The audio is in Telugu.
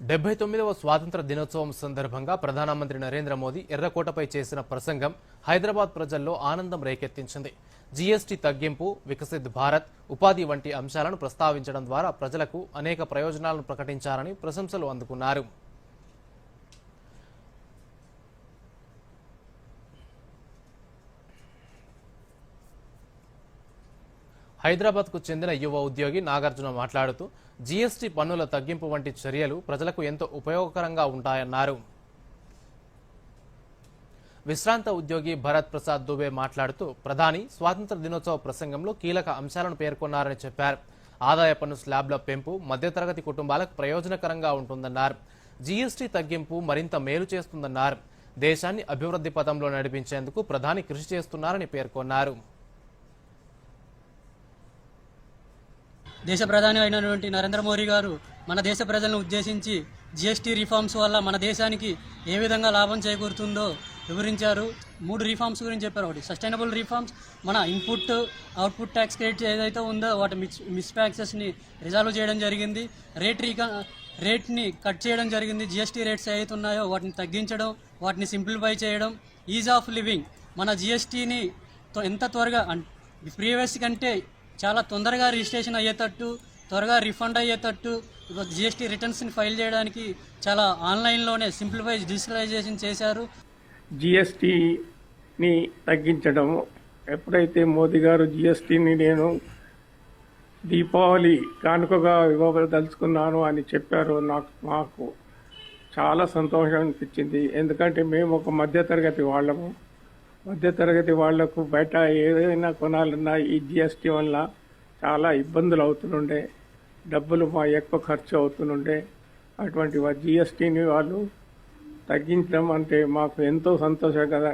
డెబ్బై తొమ్మిదవ స్వాతంత్ర దినోత్సవం సందర్భంగా ప్రధానమంత్రి నరేంద్ర మోదీ ఎర్రకోటపై చేసిన ప్రసంగం హైదరాబాద్ ప్రజల్లో ఆనందం రేకెత్తించింది. జీఎస్టీ తగ్గింపు వికసిత్ భారత్ ఉపాధి వంటి అంశాలను ప్రస్తావించడం ద్వారా ప్రజలకు అనేక ప్రయోజనాలను ప్రకటించారని ప్రశంసలు అందుకున్నారు. హైదరాబాద్కు చెందిన యువ ఉద్యోగి నాగార్జున మాట్లాడుతూ జీఎస్టీ పన్నుల తగ్గింపు వంటి చర్యలు ప్రజలకు ఎంతో ఉపయోగకరంగా ఉంటాయన్నారు. విశ్రాంత ఉద్యోగి భరత్ ప్రసాద్ దుబే మాట్లాడుతూ ప్రధాని స్వాతంత్ర దినోత్సవ ప్రసంగంలో కీలక అంశాలను పేర్కొన్నారని చెప్పారు. ఆదాయ పన్ను స్లాబ్ల పెంపు మధ్యతరగతి కుటుంబాలకు ప్రయోజనకరంగా ఉంటుందన్నారు. జీఎస్టీ తగ్గింపు మరింత మేలు చేస్తుందన్నారు. దేశాన్ని అభివృద్ధి పథంలో నడిపించేందుకు ప్రధాని కృషి చేస్తున్నారని పేర్కొన్నారు. దేశ ప్రధాని అయినటువంటి నరేంద్ర మోడీ గారు మన దేశ ప్రజలను ఉద్దేశించి జిఎస్టీ రిఫార్మ్స్ వల్ల మన దేశానికి ఏ విధంగా లాభం చేకూరుతుందో వివరించారు. మూడు రిఫార్మ్స్ గురించి చెప్పారు ఒకటి. సస్టైనబుల్ రిఫార్మ్స్ మన ఇన్పుట్ అవుట్పుట్ ట్యాక్స్ క్రెడిట్ ఏదైతే ఉందో వాటి మిస్ మిస్ ట్యాక్సెస్ని రిజాల్వ్ చేయడం జరిగింది. రేట్ రీకా రేట్ని కట్ చేయడం జరిగింది. జిఎస్టీ రేట్స్ ఏవైతే ఉన్నాయో వాటిని తగ్గించడం వాటిని సింప్లిఫై చేయడం ఈజ్ ఆఫ్ లివింగ్. మన జిఎస్టీని ఎంత త్వరగా ప్రీవియస్ కంటే చాలా తొందరగా రిజిస్ట్రేషన్ అయ్యేటట్టు త్వరగా రిఫండ్ అయ్యేటట్టు జిఎస్టీ రిటర్న్స్ని ఫైల్ చేయడానికి చాలా ఆన్లైన్లోనే సింప్లిఫై డిజిటలైజేషన్ చేశారు. జిఎస్టీని తగ్గించడం ఎప్పుడైతే మోదీ గారు జిఎస్టీని నేను దీపావళి కానుకగా ఇవ్వదలుచుకున్నాను అని చెప్పారు నాకు మాకు చాలా సంతోషం అనిపించింది. ఎందుకంటే మేము ఒక మధ్యతరగతి వాళ్ళము. మధ్యతరగతి వాళ్ళకు బయట ఏదైనా కొనాలన్నా ఈ జిఎస్టీ వల్ల చాలా ఇబ్బందులు అవుతుండే డబ్బులు మా ఎక్కువ ఖర్చు అవుతుండే అటువంటి జిఎస్టీని వాళ్ళు తగ్గించడం అంటే మాకు ఎంతో సంతోషం కదా.